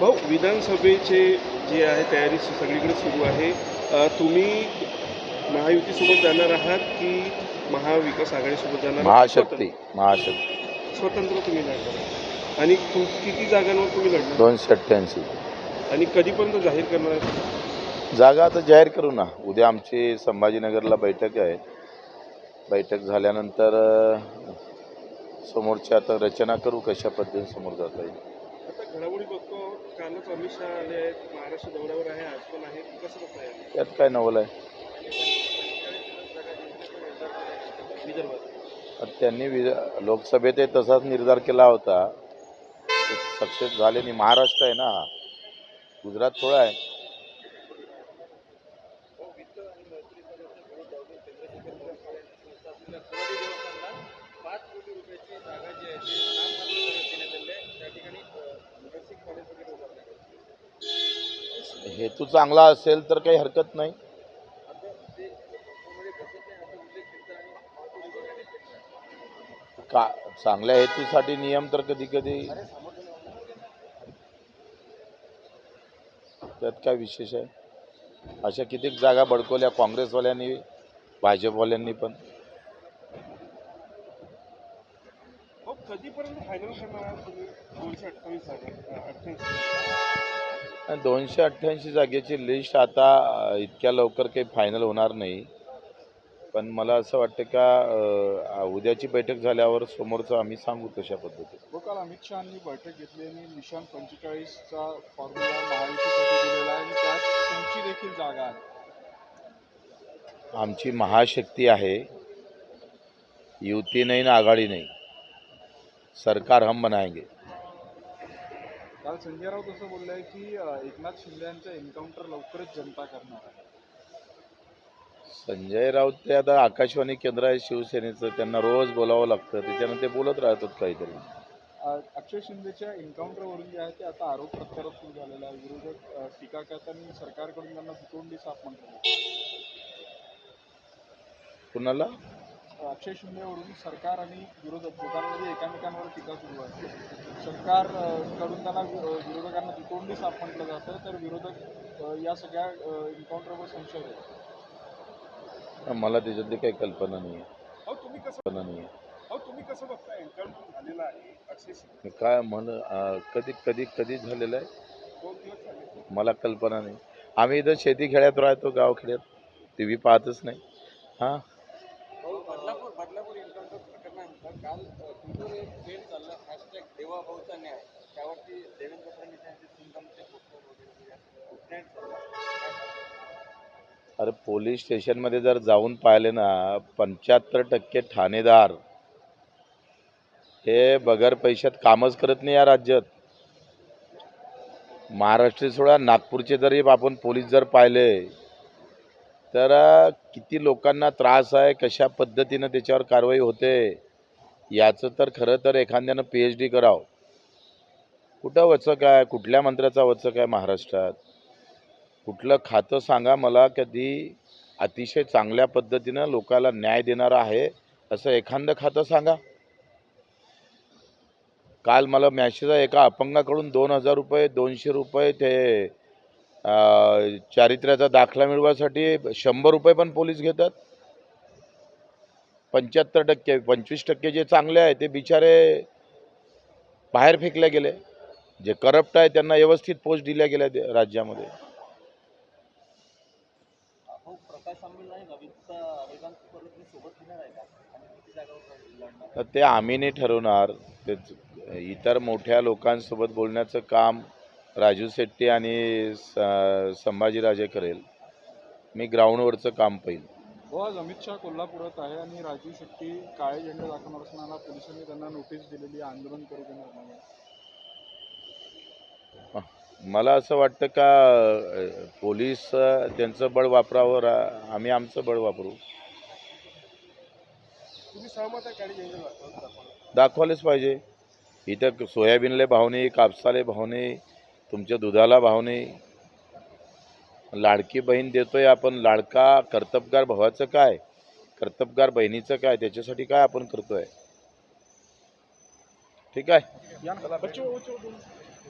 भाऊ विधानसभेचे जे आहे तयारी सगळीकडे सुरू आहे. तुम्ही महायुतीसोबत जाणार आहात की महाविकास आघाडीसोबत जाणार? महाशक्ती महाशक्ती. स्वतंत्र तुम्ही लढणार. आणि तु- किती जागांवर तुम्ही लढणार दोनशे अठ्ठ्याऐंशी. आणि कधीपर्यंत जाहीर करणार? जागा आता जाहीर करू ना. उद्या आमची संभाजीनगरला बैठक आहे. बैठक झाल्यानंतर समोरची आता रचना करू कशा पद्धतीने समोर जाता येईल. घडामोडी बघतो. कालच अमित शहा आले आहेत. महाराष्ट्र दौऱ्यावर आहे. आज पण आहे. कसं बघता येईल त्यात काय नवल आहे? विदर्भात. आता त्यांनी वि- लोकसभेत तसाच निर्धार केला होता. सक्सेस झाले नाही. महाराष्ट्र आहे ना. गुजरात थोडा आहे. हेतू चांगला असेल तर काही हरकत नाही. का चांगल्या हेतूसाठी नियम तर कधी कधी त्यात काय विशेष आहे? अशा कितीक जागा बडकवल्या काँग्रेसवाल्यांनी भाजपवाल्यांनी पण? हो, कधीपर्यंत फायनल करणार दोनशे अठ्ठावीस जागा अठ्ठावीस. दोनशे अठ्ठ्याऐंशी जागेची लिस्ट आता इतक्या लवकर काही फायनल होणार नाही. पण मला असं वाटतं का उद्याची बैठक झाल्यावर समोरचं आम्ही सांगू तशा पद्धतीने. व काल अमित शहानी बैठक घेतली आणि निशान पंचेचाळीसचा फॉर्म्युला महायुतीसाठी दिलेला आहे आणि त्यात तुमची देखील जागा आहे. आमची महाशक्ती आहे. युती नाही ना आघाडी नाही. सरकार हम बनाएंगे. काल संजय राऊत असं बोलले आहे की एकनाथ शिंदे यांचं एन्काउंटर लवकरच जनता करणार आहे. संजय राऊत ते आता आकाशवाणी केंद्र आहे शिवसेनेचं. त्यांना रोज बोलावं लागतं. त्याच्यानं ते बोलत राहतात काहीतरी. अक्षय शिंदेच्या एन्काउंटरवरून जे आहे ते आता आरोप प्रत्यारोप सुरू झालेला आहे. विरोधक टीका करताना सरकारकडून त्यांना दुतोंडी साफ म्हटलं कुणाला? अक्षय शिंदेवरून सरकार आणि विरोधक दोघांमध्ये एकामेकांवर टीका सुरू आहे. सरकार अ, कडून त्यांना विरोधकांना दुतोंडी साफ म्हटलं जातं तर विरोधक या सगळ्या एन्काउंटरवर संशय आहे. मला त्याच्यातली काही कल्पना नाही आहे. हो तुम्ही कसं कल्पना नाही आहे. तुम्ही कसं बघता एन्काउंटर झालेला आहे अक्षय शिंदे. मी काय म्हण कधी कधी कधी झालेलं आहे? दोन दिवस झाले. मला कल्पना नाही. आम्ही इथं शेती खेड्यात राहतो गाव खेड्यात टी व्ही पाहतच नाही. हो, भाऊचा न्याय. त्यावरती देवेंद्र फडणवीस यांचे सिंगमचे पोस्टर वगैरे अरे पोलीस स्टेशनमध्ये जर जाऊन पाहिले ना पंच्याहत्तर टक्के ठाणेदार हे बगर पैशात कामच करत नाही या राज्यात. महाराष्ट्र सोडा नागपूरचे जरी आपण पोलीस जर पाहिले तर किती लोकांना त्रास आहे कशा पद्धतीनं त्याच्यावर कारवाई होते याचं तर खरं तर एखाद्यानं पी एच डी करावं. कुठं वचक आहे? कुठल्या मंत्र्याचा वचक आहे महाराष्ट्रात? कुठलं खातं सांगा मला कधी अतिशय चांगल्या पद्धतीनं लोकाला न्याय देणारं आहे असं एखादं खातं सांगा. काल मला मॅसेज आहे एका अपंगाकडून दोन हजार रुपये दोनशे रुपये ते चारित्र्याचा दाखला मिळवायसाठी शंभर रुपये पण पोलीस घेतात. पंच्याहत्तर टक्के पंचवीस टक्के जे चांगले आहे ते बिचारे बाहेर फेकले गेले. जे करप्ट आहे त्यांना व्यवस्थित पोस्ट दिल्या गेल्या राज्यामध्ये. तर ते आम्ही नाही ठरवणार. ते इतर मोठ्या लोकांसोबत बोलण्याचं काम राजू शेट्टी आणि संभाजीराजे करेल. मी ग्राउंडवरचं काम पाहिल व आज अमित शहा कोल्हापुरात आहे आणि राजू शेट्टी काळे झेंडे दाखवणार असताना पोलिसांनी त्यांना नोटीस दिलेली आहे, आंदोलन करू देणार नाही. मला असं वाटतं का पोलीस त्यांचं बळ वापरावं रा- आम्ही आमचं बळ वापरू. दाखवायलाच पाहिजे. इथं सोयाबीनला भाव नाही कापसाला भाव नाही तुमच्या दुधाला भाव नाही. लाडकी बहीण देतोय आपण लाडका कर्तबगार भावाचं काय? कर्तबगार बहिणीचं काय? त्याच्यासाठी काय आपण करतोय? ठीक आहे?